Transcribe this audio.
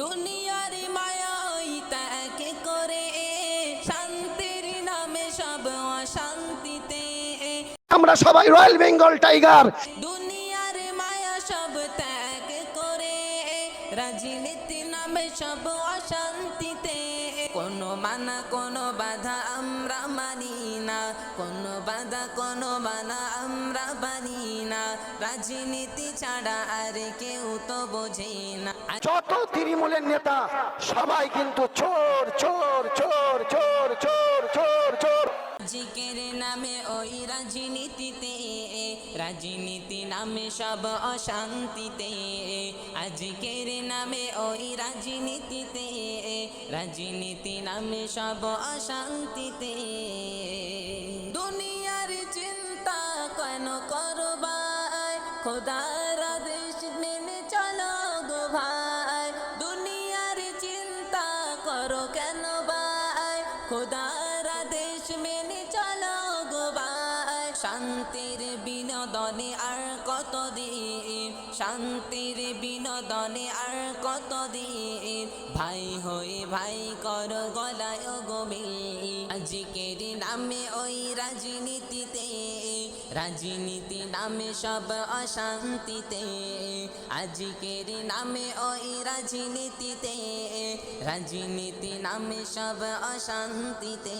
দুনিয়ার মায়াই ত্যাগ করে শান্তির নামে সব অশান্তিতে। আমরা সবাই রয়্যাল বেঙ্গল টাইগার। দুনিয়ার মায়া সব ত্যাগ করে রাজনীতি নামে সব অশান্তিতে। কোনো মানা কোনো বাধা আমরা মানি না কোনো বাধা কোনো মানা মানি না রাজনীতি ছাড়া আর কেউ তো বোঝে না যত তৃণমূলের নেতা সবাই কিন্তু চোর চোর চোর চোর চোর চোর চোর। জিকের নামে ওই রাজনীতিতে রাজনীতি নামে সব অশান্তিতে। আজকের নামে ওই রাজনীতিতে রাজনীতি নামে সব অশান্তিতে। খোদার আদেশ মেনে চলো গো ভাই। দুনিয়ার চিন্তা করো কেন ভাই? খোদার আদেশ মেনে চলো গো ভাই। শান্তির বিনোদনে আর কত দিন শান্তির বিনোদনে আর কত দিন ভাই হয়ে ভাই কর গলায় গমিল আজকের নামে ওই রাজনীতিতে রাজনীতি নামে সব অশান্তিতে আজকের নামে ওই রাজনীতিতে রাজনীতি নামে সব অশান্তিতে।